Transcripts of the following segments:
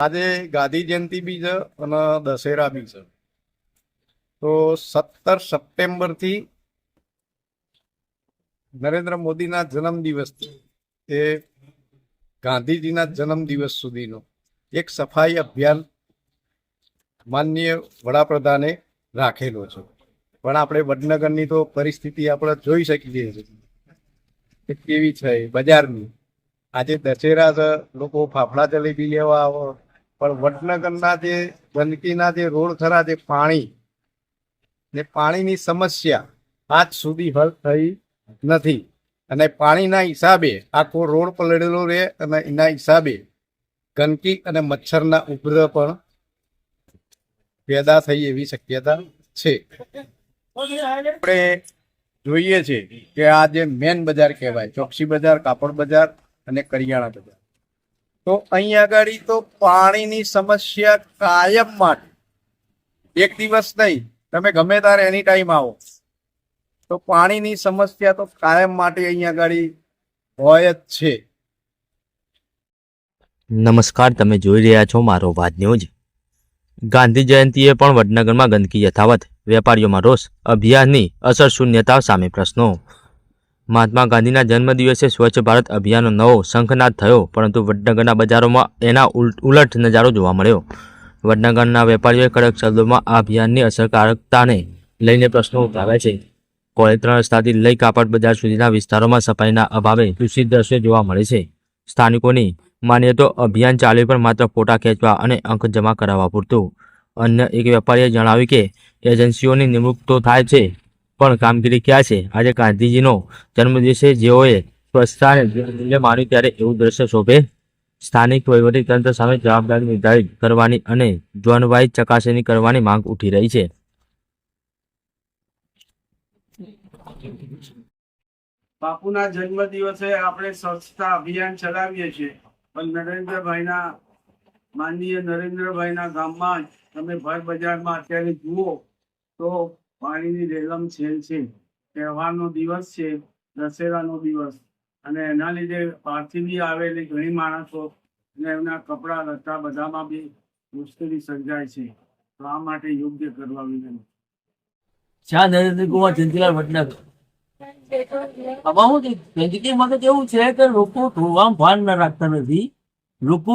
આજે ગાંધી જયંતિ બી છે અને દશેરા બી છે. તો સત્તર સપ્ટેમ્બરથી નરેન્દ્ર મોદીના જન્મદિવસથી એ ગાંધીજીના જન્મદિવસ સુધીનો. એક સફાઈ અભિયાન માનનીય વડાપ્રધાને રાખેલો છે. પણ આપણે વડનગરની તો પરિસ્થિતિ આપણે જોઈ શકીએ છીએ. કેવી છે બજારની. આજે દશેરા છે, લોકો ફાફડા જલેબી લેવા આવો. પણ વડનગરના જે ગંદકીના જે રોડ ખરા, જે પાણી ને પાણીની સમસ્યા આજ સુધી હલ થઈ નથી. અને પાણીના હિસાબે આખો રોડ પલળેલો રહે અને એના હિસાબે ગંદકી અને મચ્છરના ઉપદ્રવ પણ પેદા થઈ એવી શક્યતા છે. આપણે જોઈએ છે કે આ જે મેન બજાર કહેવાય, ચોકસી બજાર, કાપડ બજાર અને કરિયાણા બજાર. તો અહીં આગળ તો પાણીની સમસ્યા કાયમ માટે. એક દિવસ નહીં, તમે ગમે ત્યારે એની ટાઈમ આવો. તો પાણીની સમસ્યા તો કાયમ માટે અહીં આગળ હોય જ છે. નમસ્કાર, તમે જોઈ રહ્યા છો મારો વાત ન્યૂઝ. ગાંધી જયંતિએ પણ વડનગરમાં ગંદકી યથાવત. વેપારીઓમાં રોષ, અભિયાનની અસર શૂન્યતા સામે પ્રશ્નો. મહાત્મા ગાંધીના જન્મદિવસે સ્વચ્છ ભારત અભિયાનનો નવો શંખનાદ થયો, પરંતુ વડનગરના બજારોમાં એના ઉલ- ઉલટ નજારો જોવા મળ્યો. વડનગરના વેપારીઓએ કડક શબ્દોમાં આ અભિયાનની અસરકારકતાને લઈને પ્રશ્નો ઉઠાવ્યા છે. કોળેત્રણ રસ્તાથી લઈ કાપડ બજાર સુધીના વિસ્તારોમાં સફાઈના અભાવે દૂષિત દ્રશ્યો જોવા મળે છે. સ્થાનિકોની માનીએ તો અભિયાન ચાલે પણ માત્ર ફોટા ખેંચવા અને અંક જમા કરાવવા પૂરતું. અન્ય એક વેપારીએ જણાવ્યું કે, એજન્સીઓની નિમણૂક તો થાય છે પણ કામગીરી ક્યાં છે? આજે ગાંધીજીનો જન્મદિવસે જેઓએ સ્વચ્છતાને મૂલ્ય માન્યું ત્યારે એવું દ્રશ્ય શોભે. સ્થાનિક તંત્ર સામે જવાબદારી નિર્ધારિત કરવાની અને ઝોનવાઇઝ ચકાસણી કરવાની માંગ ઉઠી રહી છે. બાપુના જન્મ દિવસે આપણે સ્વચ્છતા અભિયાન ચલાવીએ છીએ. પણ નરેન્દ્રભાઈના માનનીય નરેન્દ્રભાઈના ગામમાં તમે ભર બજારમાં અત્યારે જુઓ તો પાણીની રેલમ છેલ છે. તહેવારનો દિવસ છે, દશેરાનો દિવસ. અને એના લીધે બહારથી આવેલી ઘણી માણસો અને એમના કપડાં, લતા બધામાં બી મુશ્કેલી સર્જાય છે. તો આ માટે યોગ્ય કરવા વિનંતી. શા નરેન્દ્ર કુમાર ચંદ્રલાલ ભટનાગર કેવું છે કે લોકો ધોવામાં ભાન ના રાખતા નથી. લોકો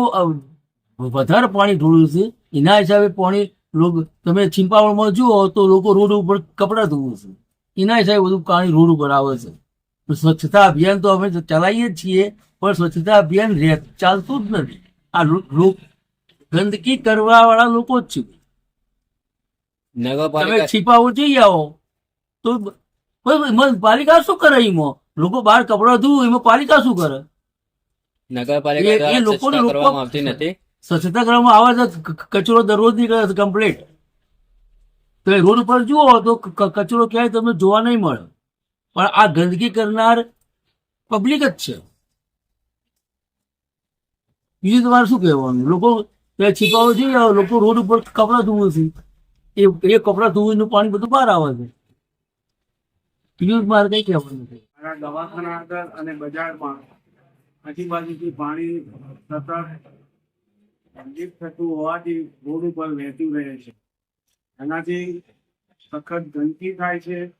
વધારે પાણી ઢોળ્યું છે. એના હિસાબે પાણી લોકો તમે ચિંપાવળમાં જુઓ તો લોકો રોડ ઉપર કપડાં ધોવું છે. એના હિસાબે બધું પાણી રોડ ઉપર આવે છે. સ્વચ્છતા અભિયાન તો અમે ચલાવીએ જ છીએ પણ સ્વચ્છતા અભિયાન ચાલતું જ નથી. આ લો- લો- ગંદકી કરવા વાળા લોકો જ છે. તમે છીપાવો જઈ આવો તો પાલિકા શું કરે એમાં? લોકો બહાર કપડા ધોવું એમાં પાલિકા શું કરે? નગરપાલિકા એ- લોકોને લોકો- આવતી નથી. સ્વચ્છતા કરવામાં આવે ક- કચરો દરરોજ નીકળે કમ્પ્લીટ તો રોડ ઉપર જુઓ તો કચરો ક્યાંય તમને જોવા નહીં મળે. પણ આ ગંદકી કરનાર પબ્લિક જ છે. બીજું તમારે શું કહેવાનું? લોકો છીપાવો જોઈએ લોકો રોડ ઉપર કપડાં ધોવું છે. એ એ કપડાં ધોવું પાણી બધું બહાર આવે છે. બીજું મારે કઈ કહેવાનું નથી દવાખાના આગળ અને બજારમાં આજુબાજુથી પાણી સતત લીક થતું હોવાથી રોડ ઉપર વહેતું રહે છે. એનાથી સખત ગંદકી થાય છે.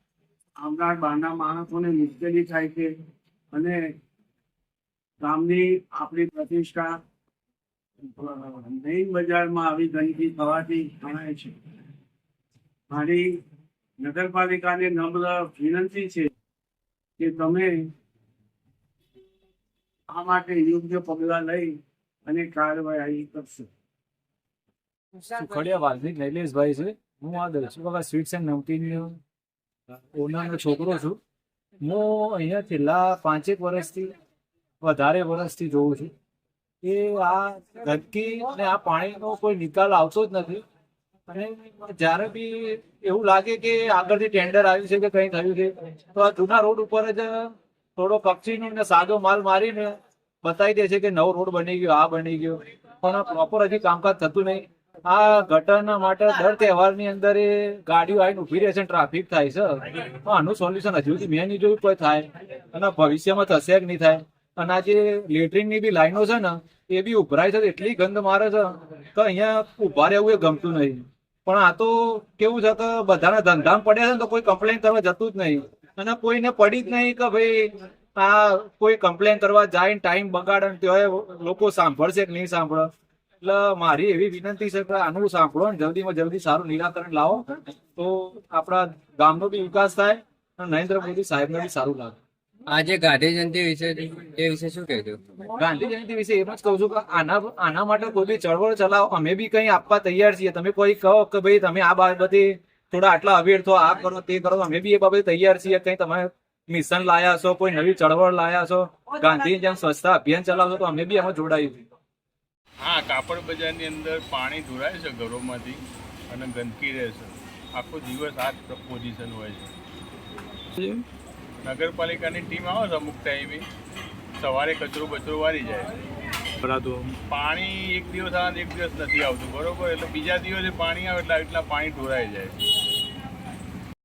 આવનાર બહારના માણસોને મુશ્કેલી થાય છે. અને ગામની આપણી પ્રતિષ્ઠા મેઇન બજારમાં આવી ગંદકી થવાથી જણાય છે. મારી નગરપાલિકાને નમ્ર વિનંતી છે કે તમે આ માટે યોગ્ય પગલાં લઈ અને કાર્યવાહી કરશે. સુખડિયા વાલથી નૈલેશભાઈ છે. હું આ દર્શક સ્વીટ્સ એન્ડ નમકીન ઓનરનો છોકરો છું. હું અહીંયા છેલ્લા પાંચેક વર્ષથી વધારે વર્ષથી જોઉં છું. કે આ ગંદકી અને આ પાણીનો કોઈ નિકાલ આવતો જ નથી. અને જ્યારે બી એવું લાગે કે આગળથી ટેન્ડર આવ્યું છે કે કંઈ થયું છે તો આ જૂના રોડ ઉપર જ થોડો કપચીનો ને સાદો માલ મારીને બતાવી દે છે કે નવો રોડ બની ગયો, આ બની ગયો. પણ પ્રોપર હજી કામકાજ થતું નહીં. આ ગટરના માટે દર તહેવારની અંદર ગાડીઓ આવીને ઊભી રહે છે ટ્રાફિક થાય છે. આનું સોલ્યુશન હજુ સુધી મેં નહીં જોયું કોઈ થાય. અને ભવિષ્યમાં થશે કે નહીં થાય. અને આ જે લેટરિનની બી લાઈનો છે ને, એ બી ઉભરાય છે એટલી ગંધ મારે છે કે અહીંયા ઊભા રહેવું એ ગમતું નહીં. પણ આ તો કેવું છે કે બધાના ધંધામાં પડ્યા છે ને તો કોઈ કમ્પ્લેન કરવા જતું જ નહીં. અને કોઈને પડી જ નહીં કે ભાઈ આ કોઈ કમ્પ્લેન કરવા જાય ને ટાઈમ બગાડે ને લોકો સાંભળશે કે નહીં સાંભળે. એટલે મારી એવી વિનંતી છે કે આનું સાંભળો ને જલ્દીમાં જલ્દી સારું નિરાકરણ લાવો. તો આપણા ગામનો બી વિકાસ થાય અને નરેન્દ્ર મોદી સાહેબને બી સારું લાગે. આજે ગાંધી જયંતિ વિશે એ વિશે શું કહેજો ગાંધી જયંતિ વિશે એમ જ કહું છું કે આના આના માટે કોઈ બી ચળવળ ચલાવો. અમે બી કંઈ આપવા તૈયાર છીએ. તમે કોઈ કહો કે ભાઈ તમે આ બાબતે થોડા આટલા અવેર થો આ કરો તે કરો. અમે બી એ બાબતે તૈયાર છીએ. કંઈ તમે મિશન લાયા છો કોઈ નવી ચળવળ લાયા છો ગાંધી જેમ સ્વચ્છતા અભિયાન ચલાવશો તો અમે બી એમાં જોડાઈએ હા કાપડ બજારની અંદર પાણી ધોરાય છે ઘરોમાંથી અને ગંદકી રહે છે. આખો દિવસ આ જ પોઝિશન હોય છે. નગરપાલિકાની ટીમ આવે છે અમુક ટાઈમે સવારે કચરો બચરો વારી જાય. પાણી એક દિવસ આવે એક દિવસ નથી આવતું બરોબર? એટલે બીજા દિવસે પાણી આવે એટલે એટલા પાણી ઢોરાઈ જાય.